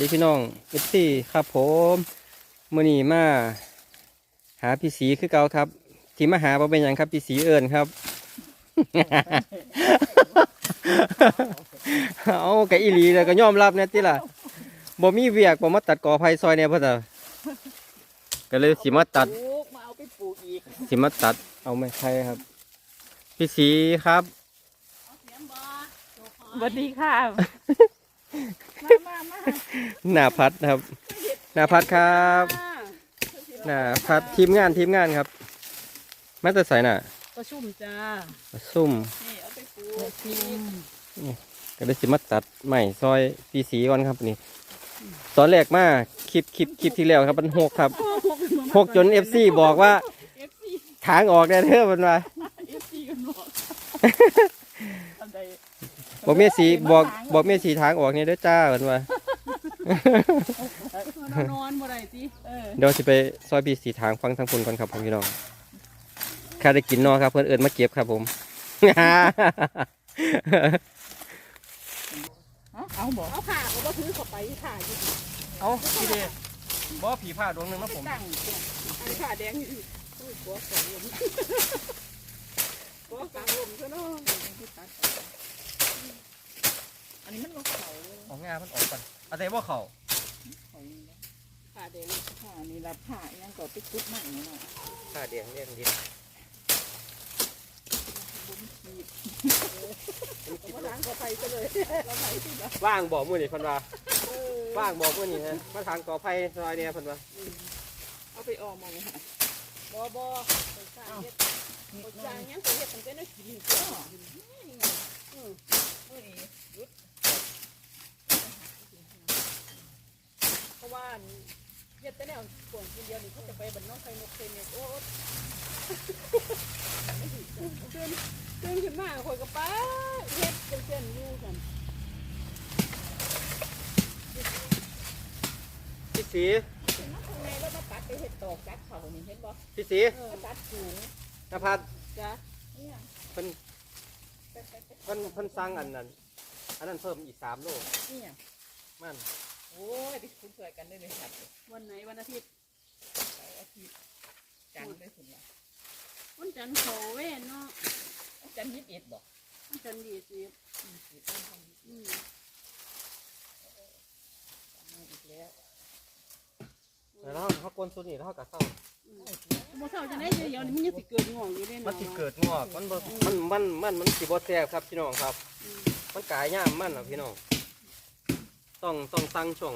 ดีพี่น้องเอฟซีครับผมมือนีมา หาพี่สีคือเก่าครับ ที่มาหาเป็นอย่างครับพี่สีเอิญครับ เอากะอีหลีแล้วก็ยอมรับเนี่ยติล่ะบ่มีเวียกบ่มาตัดกอไผ่ซอยเนี่ยเพ่อจ้ะก็เลยสิมาตัดมาเอาไปปลูกอีกสิมาตัดเอาไม้ไผ่ครับ พี่สีครับสวัสดีค่ะ หน้าพัดครับ หน้าพัดครับ หน้าพัดทีมงานทีมงานครับมาแต่ใส่น่ะประชุมจ้าซุ่มนี่เอาไปปลูกทีมก็ได้สิมาตัดใหม่ซอยปีสีก่อนครับนี่ตอนแรกมาคลิปคลิปคลิปที่แล้วครับมันหกครับหกจนเอฟซีบอกว่าเอฟซีทางออกได้เด้อมันว่าเอฟซีกันหมดอันใด บอกเมียสีบอกบอกเมียสีทางออกนี่เด้อจ้าเหมันว่าานอนบ่ได้สิเออเดี๋ยวสิไปซอยปีสีทางฟังทางพุ่นก่อนครับผมพี่น้องข้าได้กินนอครับ เพื่อนเอิญมาเก็บครับผมเอาบ่เอาผ่าก็บ่ถือเข้าไปผ่าอยู่เอาพี่เดบ่ผีผ้าดวงหนึ่งนะผมตั้งอันผ่าแดงอยู่อุ้ยกัวกลางลมกัวกลางลมซะเนาะ อันนี้มันก็เขาออกงามันออกกันอะไรว่าเขาผ่าแดงผ่านี่ละผ่าอีหยังก็ไปคุดใหม่เนาะผ้าแดงเรียงดินก็ล้างก็ไปซะเลยเราไหนสิล่ะว่างบอกมือนี่เพันว่าว่างบอกมือนี่ฮะมาทางกอไผ่ซอยเนี่ยเพันว่าเอาไปออมองค่ะบ่บ่ไปสร้างเฮ็ดไปสร้างหยังก็เฮ็ดตั้งแต่น้อยกินก็นี่ไงอือมื้อนี้หยุดเพ ราะว่าเฮ็ดแต่แนวกวนกินเดียวนี่เขาจะไปบ้านน้องไข่นกไข่เม็ดโอ้ตื่นตื่นขึ้นมาข่อยก็ป้าเฮ็ดเป็นเส้นอยู่กันพี่สีเป็นน้ำข้างในแล้วมาตัดไปเฮ็ดตอกจัดเขานี่เห็นบ่พี่สีเออตัดสูงนภัสจ้ะเนี่ยเพิ่นเพิ่นเพิ่นสั่งอันนั้นอันนั้นเพิ่มอีกสามโลเนี่ยมัน โอ้ยไปคุ้นเคยกันได้เลยครับวันไหนวันอาทิตย์เสาร์อาทิตย์จันทร์ได้สุดละวันจันทร์เขาเว้นเนาะจันทร์ยี่สิบเอ็ดบอกวันจันทร์ดีสิยี่สิบเอ็ดต้องทำยี่สิบอืมอีกแล้วแล้วเขากวนสุดนี่แล้วเขากะเศร้าบ่เศร้าจะได้เดี๋ยวนี้มันยังสิเกิดงอกอยู่เด้มันเนาะสิเกิดงอกมันบ่มันมันมันมันสิบ่แซ่บครับพี่น้องครับอืมมันกายย่ามมันอะพี่น้อง ต้องต้องสั่งช่วง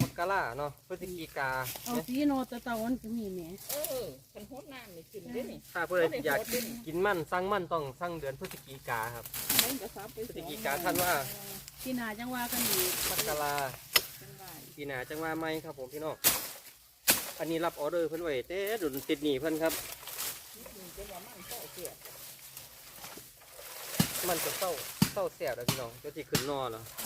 มกราเนาะพฤศจิกาเอาเนี่ยสีโนตะตะวันก็มีแหมเออคันโคตรน้ำนี่ขึ้นได้นี่ถ้าเพื่ออยากกินมันสั่งมันต้องสั่งเดือนพฤศจิกาครับ มันก็ซับไปพฤศจิกาท่านว่าที่นาจังว่ากันอีกมกราจังหวะปีหน้าจังว่าไหมครับผมพี่น้องอันนี้รับออเดอร์เพิ่นไว้เต้ดุนติดหนีเพิ่นครับนี่จะว่ามันเจ้าเสียมันจะเศร้าเศร้าแสบแล้วพี่น้องเจ้าที่ขึ้นนอเนาะไปแห้งอยากวิดหนีวิดตีนเพิ่นได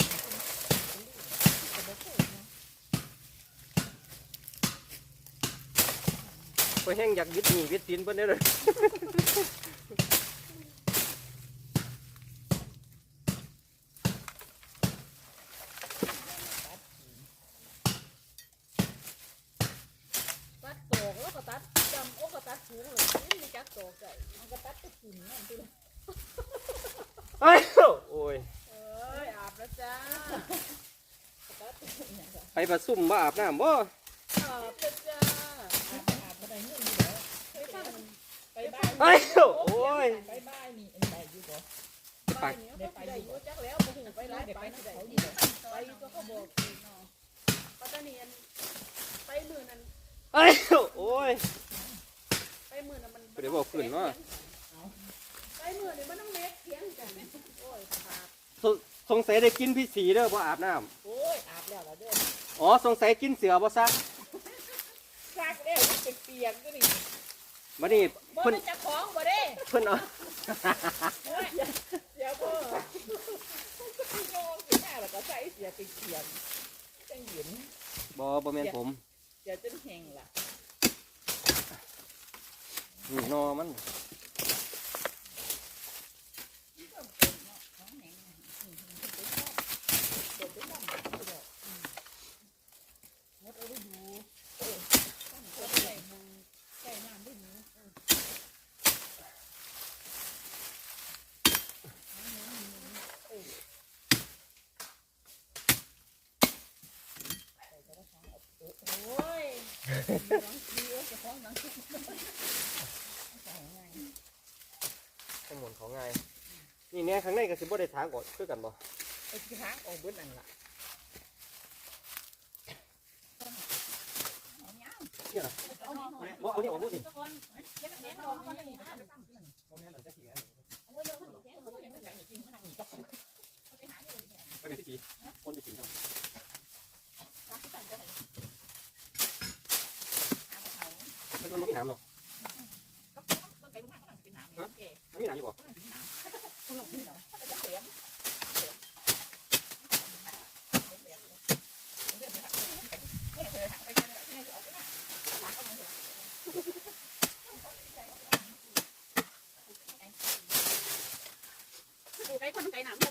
้เลยตัดตอกแล้ว ก็ตัดจำโอ้ก็ตัดสูงเลยนี่มีจักตอกใส่มันก็ตัดตะกุ่นนั่นตัว เอ้ยโอ้ย เอ้ยอาบแล้วจ้าตัดเนี่ยจ้ะ ไปประซุ่มมาอาบน้ำบ่อาบแล้วจ้าอาบอาบมาได้เงินอยู่แล้วไปบ้านไปบ้านเอ้ยโอ้ยไปบ้านนี่อันไหนอยู่บ่ไปบ้านเนี่ยไปได้อยู่จักแล้วบ่ฮู้ไปร้านไปที่ใดเขาอยู่ไปก็เขาบอกเนาะปัตตานีอันไปมื้อนั้นเอ้ยโอ้ยไปมื้อนั้นมันเดี๋ยวบอกขึ้นว่าไปมื้อนี้มันต้องเม็ดเถียงกันโอ้ยขาดสสงสัยได้กินพี่สีเด้อบ่อาบน้โอ้ยอาบ แล้วล่ะเด้อำอ๋อสงสัยกินเสือบ่ซักซักแล้วมันเปียกๆก็นี่มานี่บ่เพิ่นได้จักของบ่เด้เพิ่นเอาโอ้ยเดี๋ยวบ่โยงสิหน้าแล้วก็ใส่เสียไปเขียนจังหยินบ่บ่แม่นผมเดี๋ยวจนแห้งล่ะนี่นอมัน ข้างบนของไงนี่เนี่ยข้างในก็สิบ่ได้ทางก่อนคือกันบ่ไอ้ที่ทางออกเบิดนั่นล่ะเนี่ยนะบ่เอาเนี่ยออกบ่สิไปเป็นที่คนจะกินครับ ม่ต้องลดน้ำหรอกไม่มีน้ำอยู่บ่ไก่คนไก่หนังแ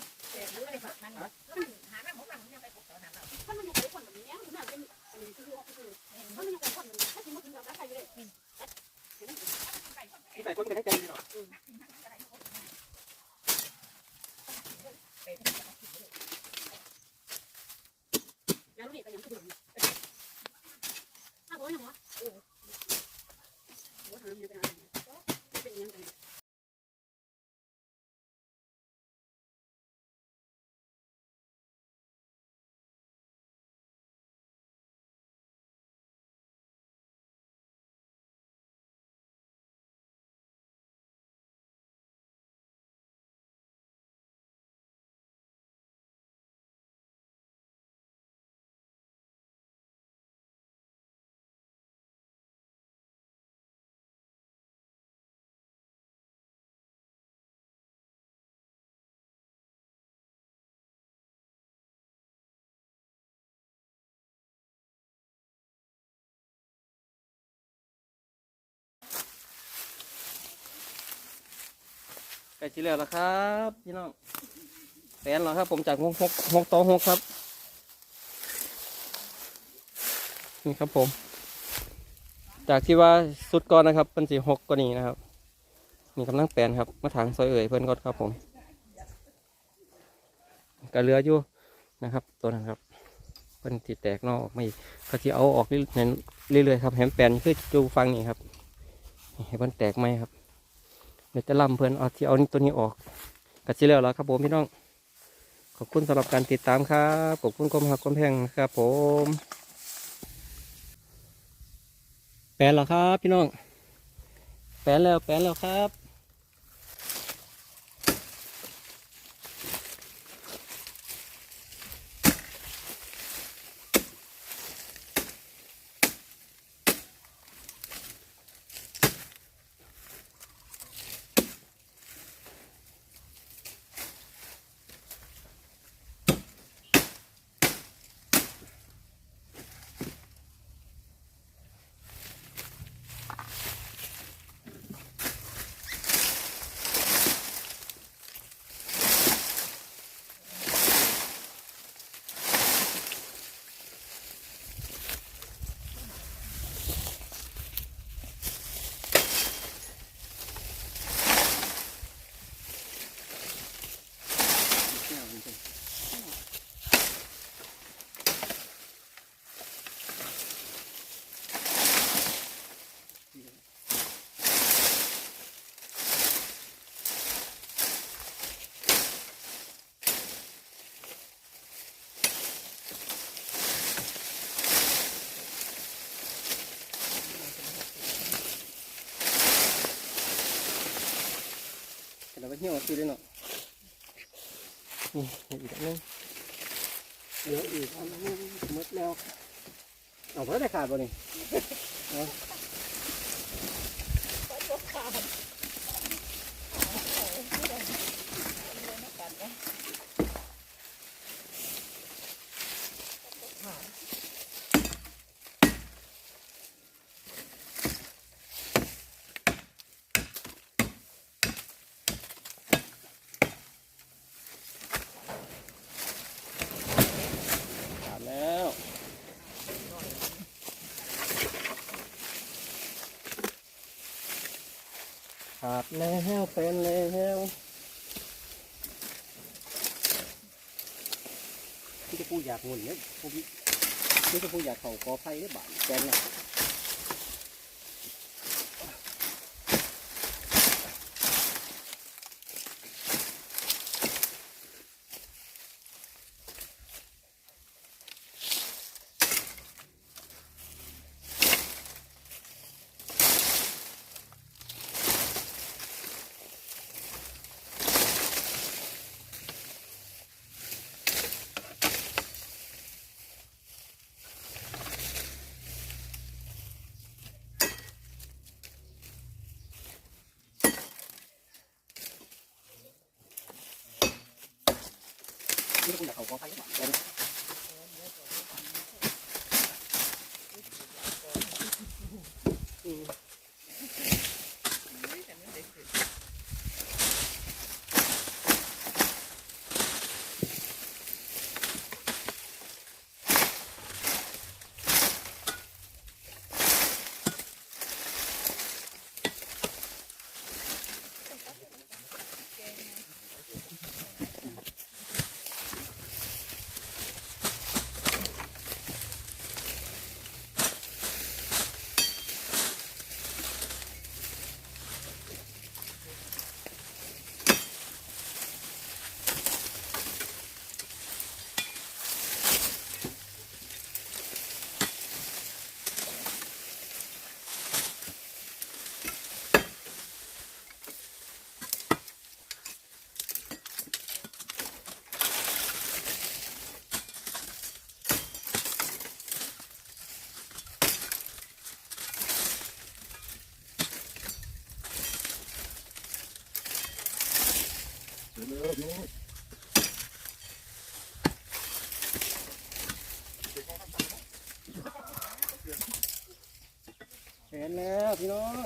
ไก่จีแล้วละครับพี่น้องแฟนเหรอครับ ผมจากหกหกหกต่อหกครับ นี่ครับผม จากที่ว่าสุดก่อนนะครับเป็นสีหกกว่านี้นะครับนี่กำลังแปลนครับมาถางซอยเอ่ยเพื่อนก่อนครับผมกระเรืออยู่นะครับ ตัวนั้นครับเพิ่นที่แตกนอกออกมาอีกเขาที่เอาออกเรื่อยๆครับแหมแปลนคือจูฟังนี่ครับให้เพิ่นแตกไหมครับ เดี๋ยวจะล่ำเพื่อนเอาที่เอาตัวนี้ออกกัดชิแล้วแล้วครับผมพี่น้อง ขอบคุณสำหรับการติดตามครับขอบคุณความหักความแพงครับผมแปลนแล้วครับพี่น้อง แปลนแล้วแปลนแล้วครับ เราไปเหี่ยวซื้อได้เนาะนี่อีกอันนึงเหลืออีกอันนึงหมดแล้วเอาเพราะได้ขาดบ่นี่เอาขาด ขาดแล้วเป็นแล้วที่จะพูดอยากงุนเนี่ยพูดนี่คือผู้อยากเขาขอไฟหรือบ้านแกนนะ นี่คุณอ แกนแล้วพี่น้อง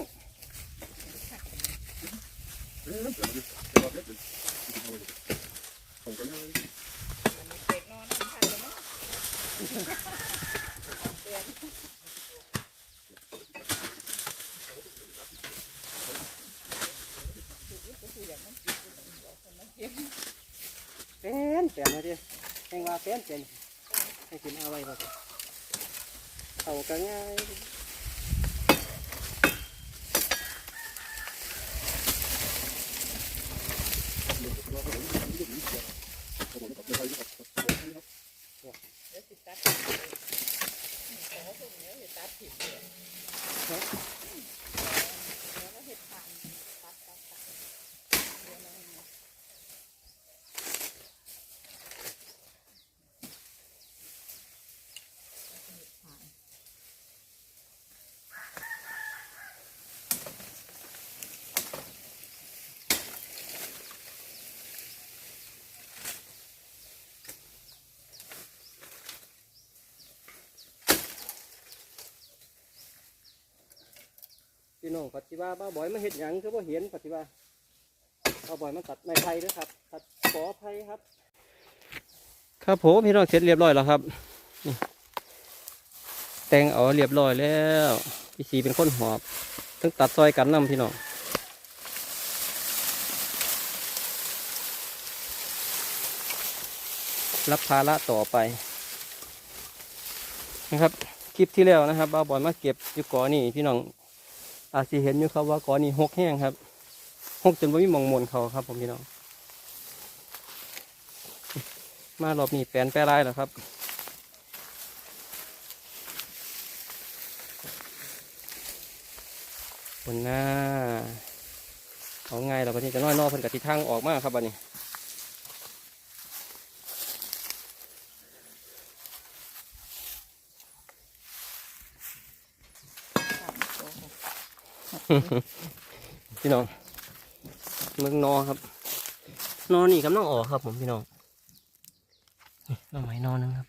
เด็กนอนทำไทยแล้วมั้งเป็ แปลนมาดิแห่งว่าแป็นเป็นให้กินเอาไว้บ่เอากันง่าย เดี๋ยวสิตัดถิ่นเลยนี่ขอพวกนี้เดี๋ยวตัดถิ่นเลยแล้วก็เห็ดผ่านตัดตัดตัดเดี๋ยวเราเนี่ย พี่น้องปฏิบัติบ้าบ่อยมาเห็ดหยังคือว่าเห็นปฏิบัติบ้าบ่อยมาตัดไม้ไผ่ด้วยครับ ตัดขอไผ่ครับ ครับผมพี่น้องเสร็จเรียบร้อยแล้วครับแต่งเอาเรียบร้อยแล้วพี่สีเป็นคนหอบต้งตัดซอยกันนํพี่น้องรับภาระต่อไป นะครับ คลิปที่แล้วนะครับบ้าบอยมาเก็บอยู่ก่อนี่พี่น้อง อาจจะเห็นอยู่ครับว่าก่อนี่หกแห้งครับหกจนว่ามีมองมนเขาครับ ผมพี่น้องมารอบนี้แปลนแปรลายแล้วครับบนหน้าเอาไงเราบันนี้จะน้อยนอเพิ่นกับทิศทางออกมากครับบันนี้ พี่น้องเมืองนอครับ นอนี่กำลังออกครับ ผมพี่น้องนี่หน่อไม้นอหนึงครับ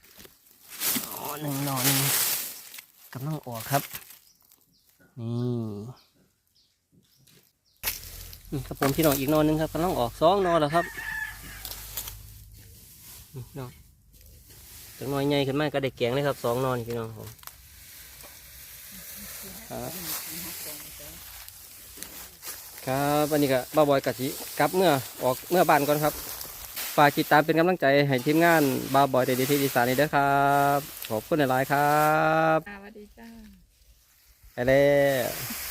นอหนึ่งนอหนึ่งกำลังออกครับ นี่ครับผมพี่น้องอีกนอหนึงครับกำลังออกสองนอนแล้วครับน้องจังน้อยใหญ่ขึ้นมากก็ได้แกงเลยครับสองนอนพี่น้องผมครับ ครับวันนี้ก็บ้าบอยกะจิกลับเมื่อออกเมื่อบ้านก่อนครับฝากติดตามเป็นกำลังใจให้ทีมงานบาวบอยเดดีที่อีสานนี่เด้อครับ ขอบคุณหลายๆครับสวัสดีจ้าไปแล้ว